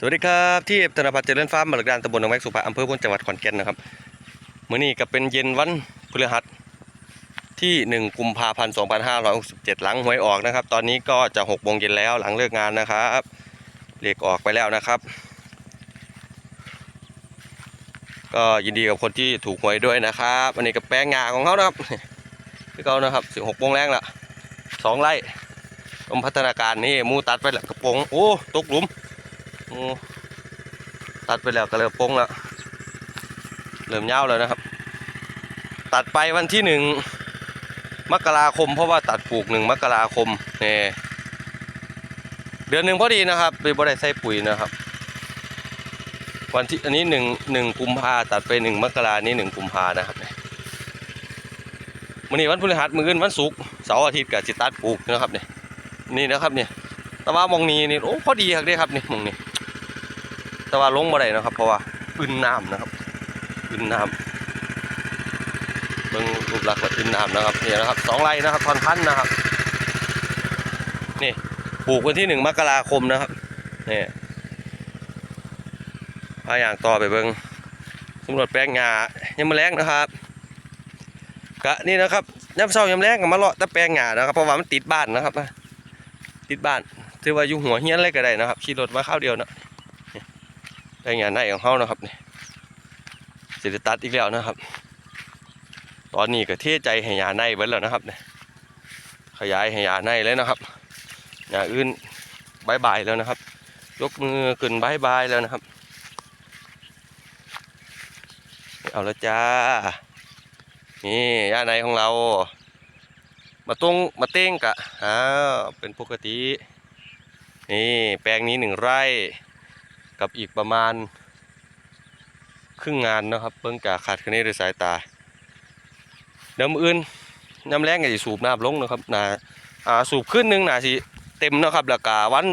สวัสดีครับที่ธนพัฒน์เจริญฟาร์มบริการตำบลหนองแวกสุภาอำเภอพุนจังหวัดขอนแก่นนะครับมื้อนี้ก็เป็นเย็นวันพฤหัสที่ 1 กุมภาพันธ์ 2567 หลังหวยออกนะครับ ตอนนี้ก็จะ6โมงเย็นแล้วหลังเลิกงานนะครับเลขออกไปแล้วนะครับ ก็ยินดีกับคนที่ถูกหวยด้วยนะครับอันนี้ก็แปลงงาของเขานะครับที่เขานะครับสิ6โมงแรงละสองไร่ลมพัฒนาการนี่มูตัดไปแล้วกระโปรงโอ้ตกหลุม ตัดไปแล้วก็เริ่มโป้งแล้วเริ่มยาแล้วนะครับ ตัดไปวันที่หนึ่งมกราคม เพราะว่าตัดปลูกหนึ่งมกราคมนี่เดือนหนึ่งพอดีนะครับไปบ่ได้ใส่ปุ๋ยนะครับ วันที่อันนี้หนึ่งหนึ่งกุมภาตัดไปหนึ่งมกรานี้หนึ่งกุมภานะครับวันนี้วันพฤหัสมืออื่นวันศุกร์เสาร์อาทิตย์กับจิตัดปลูกนะครับเนี่ยนี่นะครับเนี่ยแต่ว่ามองนี้นี่โอ้พอดีครับเด้ครับนี่มองนี้ แต่ว่าลงมาได้นะครับ เพราะว่าอึนน้ำนะครับอึนน้ำเบิ่งรูปลักษณ์อึนน้ำนะครับนี่นะครับสองไร่นะครับทอนพันนะครับนี่ปลูกวันที่หนึ่งมกราคมนะครับนี่พาอย่างต่อไปเบิ่งสำรวจแปลงหญ้ายังมาแรงนะครับกะนี่นะครับยามเช้ายามแรงก็มาเลาะแตะแปลงหญ้านะครับเพราะว่ามันติดบ้านนะครับติดบ้านถือว่าอยู่หัวเฮี้ยนอะไรก็ได้นะครับขี่รถมาข้าวเดียวเนาะ งหญ้าในของเขานะครับนี่สิได้ตัดอีกแล้วนะครับ ตอนนี้ก็เทใจให้หญ้าในเบิดแล้วนะครับนี่ยขยายให้หญ้าในเลยนะครับหญ้าอื่นบายบายแล้วนะครับ ยกมือขึ้นบายบายแล้วนะครับ เอาละจ้า นี่หญ้าในของเรา มาตรงมาเต้งกะอ้าวเป็นปกติ นี่แปลงนี้หนึ่งไร่ กับอีกประมาณ ครึ่งงานนะครับเพิ่งกาขาดคะแนนด้วยสายตาเดี๋ยวมืออื่นน้ำแรงก็จะสูบน้ำลงนะครับนาอ่าสูบขึ้นหนึงนาสิเต็มนะครับแล้วก็วัน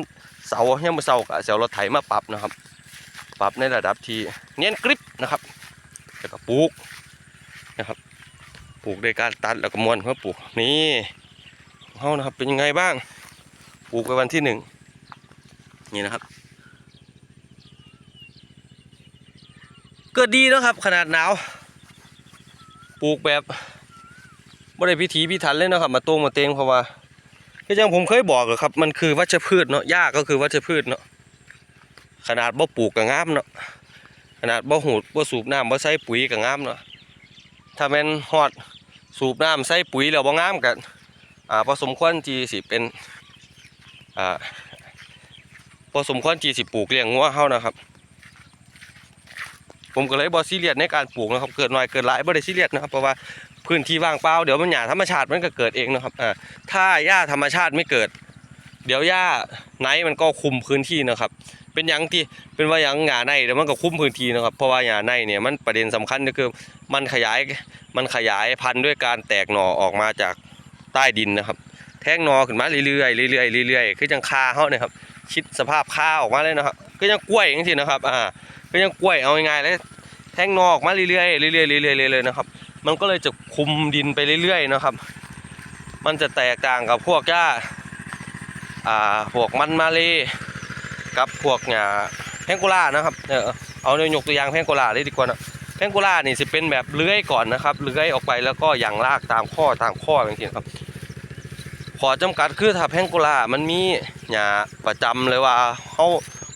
เสาร์ยังมาเสาร์ก็จะเอารถไถมาปรับนะครับ ปรับในระดับที่เนียนกริบนะครับแล้วก็ปลูกนะครับ ปลูกโดยการตัดแล้วก็ม้วนเพื่อปลูกนี่เขานะครับเป็นยังไงบ้าง ปลูกไปวันที่หนึ่งนี่นะครับ ก็ดีนะครับ ขนาดหนาวปลูกแบบบ่ได้พิถีพิถันเลยนะครับ มาตรงมาเตงเพราะว่าก็อยังผมเคยบอกอะครับ มันคือวัชพืชเนาะหญ้าก็คือวัชพืชเนาะขนาดบ่ปลูกก็งามเนาะขนาดบ่หูดบ่สูบน้ำบ่ใส่ปุ๋ยก็งามเนาะถ้าแม่นฮอดสูบน้ำใส่ปุ๋ยแล้วบ่งามกันอ่าผสมควรที่สิเป็นอ่าผสมควรที่สิปลูกเลี้ยงงัวเฮานะครับ ผมก็เลยบอซีเรียสในการปลูกนะครับเกิดน้อยเกิดหลายบ่ได้ซีเรียสนะครับเพราะว่าพื้นที่ว่างเปล่าเดี๋ยวมันหญ้าธรรมชาติมันก็เกิดเองนะครับอ่าถ้าหญ้าธรรมชาติไม่เกิด เดี๋ยวหญ้าไนท์มันก็คุมพื้นที่นะครับ เป็นหยังที่เป็นว่าหยังหญ้าในเดี๋ยวมันก็คุมพื้นที่นะครับเพราะว่าหญ้าในเนี่ยมันประเด็นสำคัญก็คือมันขยายมันขยายพันธุ์ด้วยการแตกหน่อออกมาจากใต้ดินนะครับ แทงหนอขึ้นมาเรื่อยๆเรื่อยๆเรื่อยๆคือจังคาเขาเนี่ยครับ ชิดสภาพคาออกมาเลยนะครับก็ยังกล้วยอย่างที่นะครับ อ่า ก็ยังกล้วยเอาง่ายๆเลยแทงนอออกมาเรื่อยๆเรื่อยๆเรื่อยๆเรื่อยนะครับ มันก็เลยจะคุมดินไปเรื่อยๆนะครับ มันจะแตกต่างกับพวกหญ้าอ่าพวกมันมาเลยกับพวกหญ้าแพงโกลานะครับ เออเอาเนี่ยยกตัวอย่างแพงโกลาเลยดีกว่านะแพงโกลานี่จะเป็นแบบเลื้อยก่อนนะครับเลื้อยออกไปแล้วก็อย่างลากตามข้อตามข้ออย่างที่ครับ อจำกัดคือถ้าแพงโกลามันมีหญ้าประจำเลยว่าเขา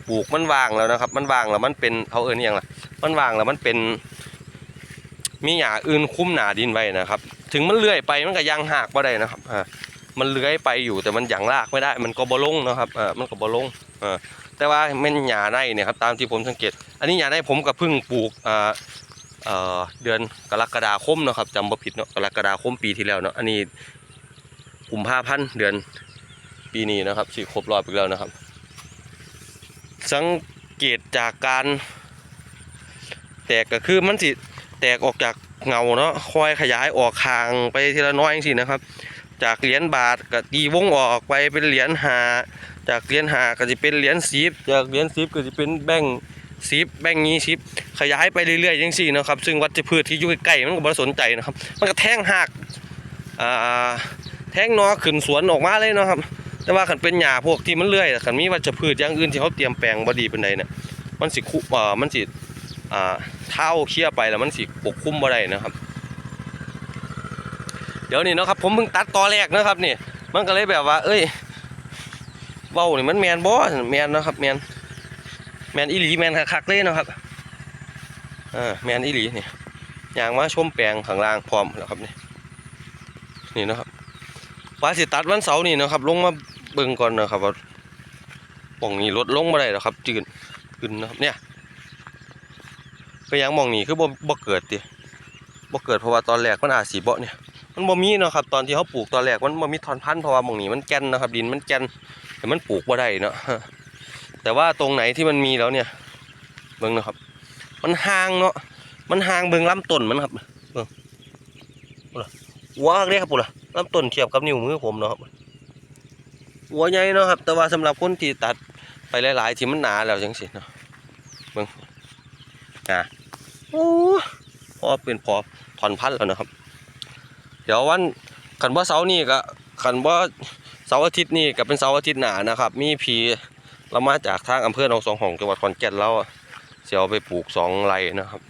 ปลูกมันวางแล้วนะครับ มันวางแล้วมันเป็นเขาเอิ้นอย่างไรมันวางแล้วมันเป็น มีหญ้าอื่นคุ้มหนาดินไว้นะครับ ถึงมันเลื้อยไปมันก็ยังหักบ่ได้นะครับอ่ามันเลื้อยไปอยู่แต่มันยังลากไม่ได้ มันก็บ่ลงนะครับอ่ามันก็บ่ลงอ่าแต่ว่าแม่นหญ้าในเนี่ยครับตามที่ผมสังเกต อันนี้หญ้าในผมก็เพิ่งปลูกอ่าเอ่อเดือนกรกฎาคมนะครับจำบ่ผิดเนาะกรกฎาคมปีที่แล้วเนาะอันนี้ กุมภาพันธ์เดือนปีนี้นะครับสิครบรอบอีกแล้วนะครับ สังเกตจากการ แตกก็คือมันสิแตกออกจากเงาเนาะคอยขยายออกคางไปทีละน้อยสินะครับ จากเหรียญบาทก็ตีวงออกไปเป็นเหรียญหา จากเหรียญหาก็จะเป็นเหรียญสิบจากเหรียญสิบก็จะเป็นแบงค์สิบแบงค์ยี่สิบขยายไปเรื่อยๆยังสี่นะครับ ซึ่งวัชพืชที่อยู่ใกล้ๆมันก็บ่สนใจนะครับ มันก็แท่งหักอ่า งนอขึ้นสวนออกมาเลยเนาะครับ แต่ว่าคันเป็นหญ้าพวกที่มันเลื่อยคันมีวัชพืชอย่างอื่นที่เขาเตรียมแปลงบดีเปานใดเนี่ยมันสิคุเอ่อมันสิอ่าเท้าเคลียไปแล้วมันสิปกคลุมบ่ได้นะครับ เดี๋ยวนี้เนาะครับผมเพิ่งตัดตอแรกนะครับนี่มันก็เลยแบบว่า เอ้ยเว้านี่มันแมนบ่แมนนะครับแมนแมนอีหลีแมนคักๆเลยเนาะครับอ่าแมนอีหลีนี่อย่างมาชมแปลงข้างล่างพร้อมแล้วครับนี่นี่เนาะครับ ว่าสิตัดวันเสาร์นี่นะครับ ลงมาเบิ่งก่อนนะครับว่าป่องนี้ลดลงบ่ได้หรอครับจืดขึ้นนะครับเนี่ยไปยังมองนี้คือบ่บ่เกิดติบ่เกิดเพราะว่าตอนแรกมันอาจสิบ่เนี่ยมันบ่มีเนาะครับตอนที่เขาปลูกตอนแรกมันบ่มีทอนพันธุ์เพราะว่ามองนี้มันแก่นนะครับดินมันแก่นแต่มันปลูกบ่ได้เนาะแต่ว่าตรงไหนที่มันมีแล้วเนี่ยเบิ่งนะครับ มันห่างเนาะมันห่างเบิ่งลำต้นมันครับเบิ่ง ปุระหัวเรียกครับปุระลำต้นเทียบกับนิ้วมือผมเนาะครับหัวใหญ่เนาะครับ แต่ว่าสำหรับคนที่ตัดไปหลายๆที่มันหนาแล้วจังซี่เนาะเบิ่งอ่าโอ้พอเป็นพอถอนพันแล้วนะครับ เดี๋ยววันขันว่าเสาร์นี่ก็ขันว่าเสาร์อาทิตย์นี่ก็เป็นเสาร์อาทิตย์หนานะครับ มีพีเรามาจากทางอำเภอหนองสองหองจังหวัดขอนแก่นเราเสียเอาไปปลูกสองไร่นะครับ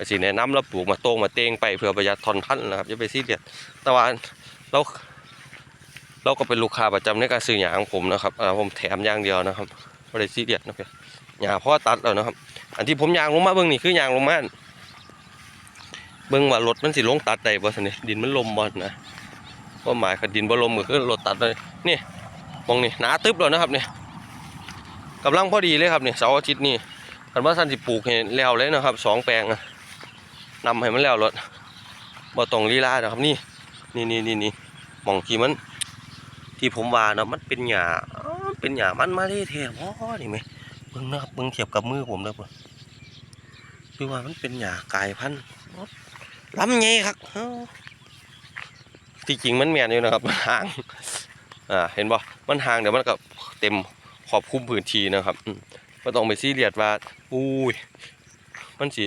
ก็สิแนะนำเราปลูกมาโตงมาเตงไปเพื่อประหยัดทอนพันนะครับอย่าไปซีเรียสแต่ว่าเราเราก็เป็นลูกค้าประจำในการซื้อหยาของผมนะครับผมแถมอย่างเดียวนะครับไม่ได้ซีเรียสนะครับหยาพ่อตัดแล้วนะครับ อันที่ผมยางลงมาเบื้องนี่คือยางลงมาเบิ่งว่ารถมันสิลงตัดได้บ่ซั่นนี่ดินมันลมบ่นะก็หมายคือดินบ่ลมก็คือรถตัดเลยนี่มองนี่หนาตึบแล้วนะครับนี่กำลังพอดีเลยครับเนี่ยเสาร์อาทิตย์นี่คันว่าท่านสิปลูกให้แล้วเลยนะครับสองแปลงอะ นำให้มันแล้วรถบ่ต้องลีลาเนะครับนี่นี่นี่นี่นี่มองที่มันที่ผมว่าเนาะมันเป็นหญ้าเป็นหญ้ามันมาเลยแท้บ่นี่แหมเบิ่งนะครับเบิ่งเทียบกับมือผมเด้อพุ่นคือว่ามันเป็นหญ้ากายพันธุ์ลำไงครับที่จริงมันแมนอยู่นะครับห่างอ่าเห็นบ่มันห่างเดี๋ยวมันก็เต็มขอบคุมพื้นที่นะครับอืมก็ต้องไปซีเรียสว่าอุ้ยมันสิ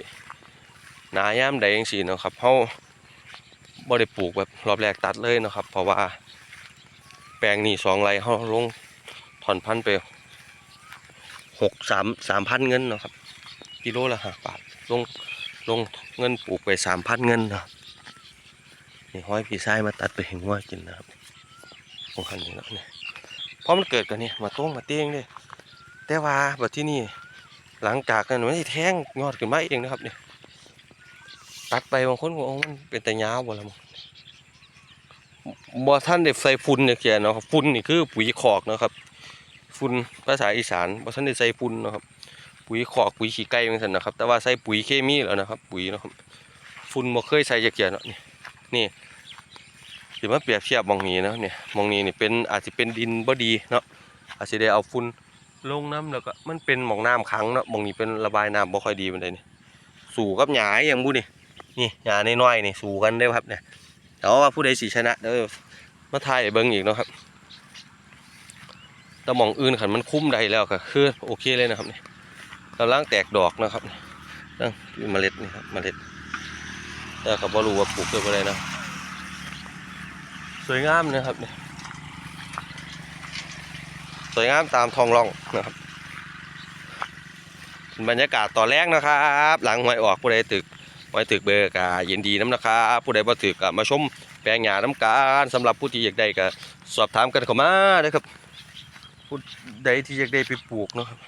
หนายามใดจังซี่เนาะครับเฮาบ่ได้ปลูกแบบรอบแรกตัดเลยเนาะครับ เพราะว่า แปลงนี้สองไร่เฮาลงถอนพันธุ์ไปหกสามสามพันเงินเนาะครับ กิโลละห้าบาทลงลงเงินปลูกไปสามพันเงินนะนี่ห้อยพี่ชายมาตัดไปเห็นว่ากินนะครับของคันนี้แล้วเนี่ยเพราะมันเกิดกันเนี่ยมาต้งมาเตี้ยงเลยแต่ว่าแบบที่นี่หลังจากนั้นมันแทงยอดขึ้นมาเองนะครับเนี่ย ตัดไปบางคนก็โอ้มันเป็นแต่ยาวบ่ละมั้งบ่ท่านได้ใส่ฝุ่นเนี่ยเขียนเนาะครับฝุ่นนี่คือปุ๋ยขอกนะครับฝุ่นภาษาอีสานบ่ท่านได้ใส่ฝุ่นนะครับ ปุ๋ยขอกปุ๋ยขี้ไก่เหมือนกันนะครับ แต่ว่าใส่ปุ๋ยเคมีแล้วนะครับ ปุ๋ยนะครับฝุ่นบ่เคยใส่จักเกียเนาะนี่นี่สิมาเปรียบเทียบมองนี้นะเนี่ยมองนี้นี่เป็นอาจจะเป็นดินบ่ดีเนาะอาจจะได้เอาฝุ่นลงน้ำแล้วก็มันเป็นหมองน้ำขังเนาะมองนี้เป็นระบายน้ำบ่ค่อยดีปานใดนี่สู่กับหญ้าอย่างบุนี่ นี่หญ้าน้อยๆนี่สู่กันได้ครับเนี่ยแต่ว่าผู้ใดสิชนะเด้อมาทายเบิ่งอีกเนาะครับแต่มองอื่นคันมันคุ้มได้แล้วก็คือโอเคเลยนะครับเนี่ยกำลังแตกดอกนะครับนั่นคือเมล็ดนี่ครับเมล็ดแต่ก็บ่รู้ว่าปลูกได้บ่ได้นะสวยงามนะครับเนี่ยสวยงามตามทองร่องนะครับบรรยากาศตอนแรกนะครับ หลังหวยออกผู้ใดตึก หวยตึกเบอร์กายินดีน้ำนะครับผู้ใดบ่ตึกก็มาชมแปลงหญ้าน้ำการสำหรับผู้ที่อยากได้ก็สอบถามกันเข้ามาเด้อครับผู้ใดที่อยากได้ไปปลูกเนาะครับ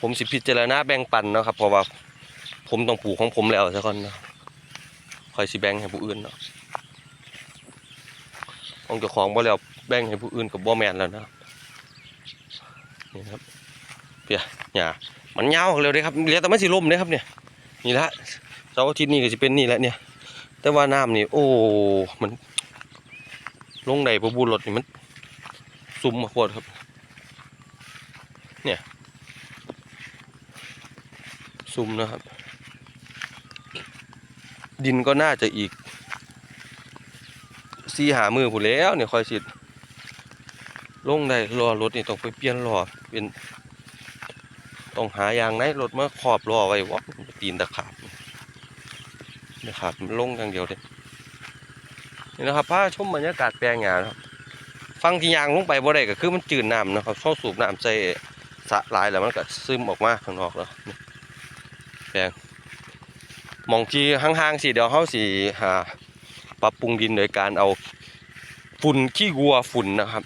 ผมสิพิจารณาแบ่งปันเนาะครับเพราะว่าผมต้องปลูกของผมแล้วซะก่อนเนาะคอยสิแบ่งให้ผู้อื่นเนาะของเจ้าของบ่แล้วแบ่งให้ผู้อื่นกับบ่แมนแล้วนะนี่ครับเปียหญ้า มันยาวเร็วเด้ครับเหลือแต่ไมันสิล่มเด้ครับเนี่ยนี่ละเสาร์อาทิตย์นี่ก็สิเป็นนี่แหละเนี่ย แต่ว่าน้ำนี่ โอ้ มัน ลงได้บ่บูรถนี่มันซุ่มมาโคตรครับ เนี่ยซุ่มนะครับ ดินก็น่าจะอีกซีหามือผู้แล้วเนี่ยคอยสิลงได้รอรถนี่ต้องไปเปลี่ยนล้อเป็น ต้องหายางไหนรถมาขอบล้อไว้วะตีนตะขาบตะขาบมันลงอย่างเดียวเลยนี่นะครับพาชมบรรยากาศแปลงหญ้านะครับ ฟังที่ยางลงไปบ่ได้ก็คือมันจืดน้ำนะครับเข้าสูบน้ำใส่สะหลายแล้วมันก็ซึมออกมาข้างนอกแล้วแปลงมองที่ห่างๆสิเดี๋ยวเฮาสิหาปรับปรุงดินโดยการเอาฝุ่นขี้วัวฝุ่นนะครับ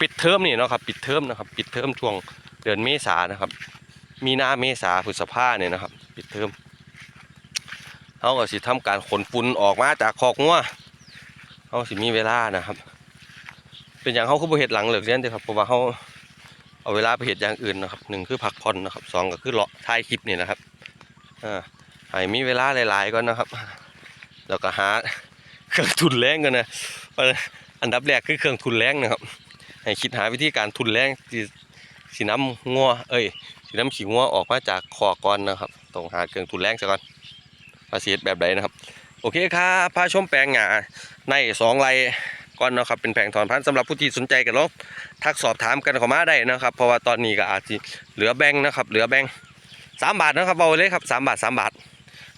ปิดเทอมนี่เนาะครับ ปิดเทอมนะครับ ปิดเทอมช่วงเดือนเมษานะครับ มีนาเมษาพฤษภาเนี่ยนะครับ ปิดเทอมเขาก็สิทำการขนฝุ่นออกมาจากคอกงัวเขาสิมีเวลานะครับ เป็นอย่างเขาคือบเฮ็ดหลังเหลิกเรียนเด้อครับเพราะว่าเขาเอาเวลาไปเฮ็ดอย่างอื่นนะครับหนึ่งคือพักผ่อนนะครับสองก็คือเลาะถ่ายคลิปนี่นะครับอ่าให้มีเวลาหลายๆก่อนนะครับ แล้วก็หาเครื่องทุนแรงกันนะอันดับแรกคือเครื่องทุนแรงนะครับให้คิดหาวิธีการทุนแรงที่สีน้ำงัวเอ้ย น้ำขี้งัวออกมาจากคอก่อนนะครับต้องหาเครื่องทุนแรงซะก่อนภาษีแบบใดนะครับ โอเคครับพาชมแปลงหญ้าในสองไรก่อนนะครับเป็นแผงถอนพันธุ์สำหรับผู้ที่สนใจกันลองทักสอบถามกันเข้ามาได้นะครับ เพราะว่าตอนนี้ก็อาจจะเหลือแบงนะครับ เหลือแบงสามบาทนะครับเอาเลยครับสามบาทสามบาท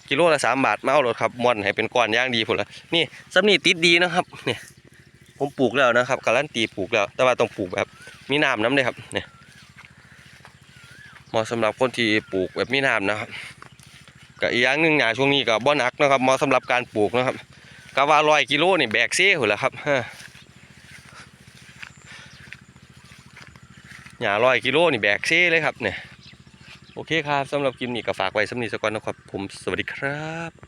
กิโลละสามบาทมาเอารถครับม่วนให้เป็นก้อนย่างดีพุ่นละนี่สำนีติดดีนะครับเนี่ยผมปลูกแล้วนะครับการันตีปลูกแล้ว แต่ว่าต้องปลูกแบบมีน้ำน้ำเลยครับเนี่ย เหมาะสำหรับคนที่ปลูกแบบมีน้ำนะครับกับอีกอย่างหนึ่งหนาช่วงนี้กับบ่อนักนะครับเหมาะสำหรับการปลูกนะครับกะว่าร้อยกิโลนี่แบกเซ่หุ่นละครับฮะหญ้าร้อยกิโลนี่แบกเซ่เลยครับเนี่ยโอเคครับสำหรับคลิปนี้ก็ฝากไว้สำนีสกอนนะครับผมสวัสดีครับ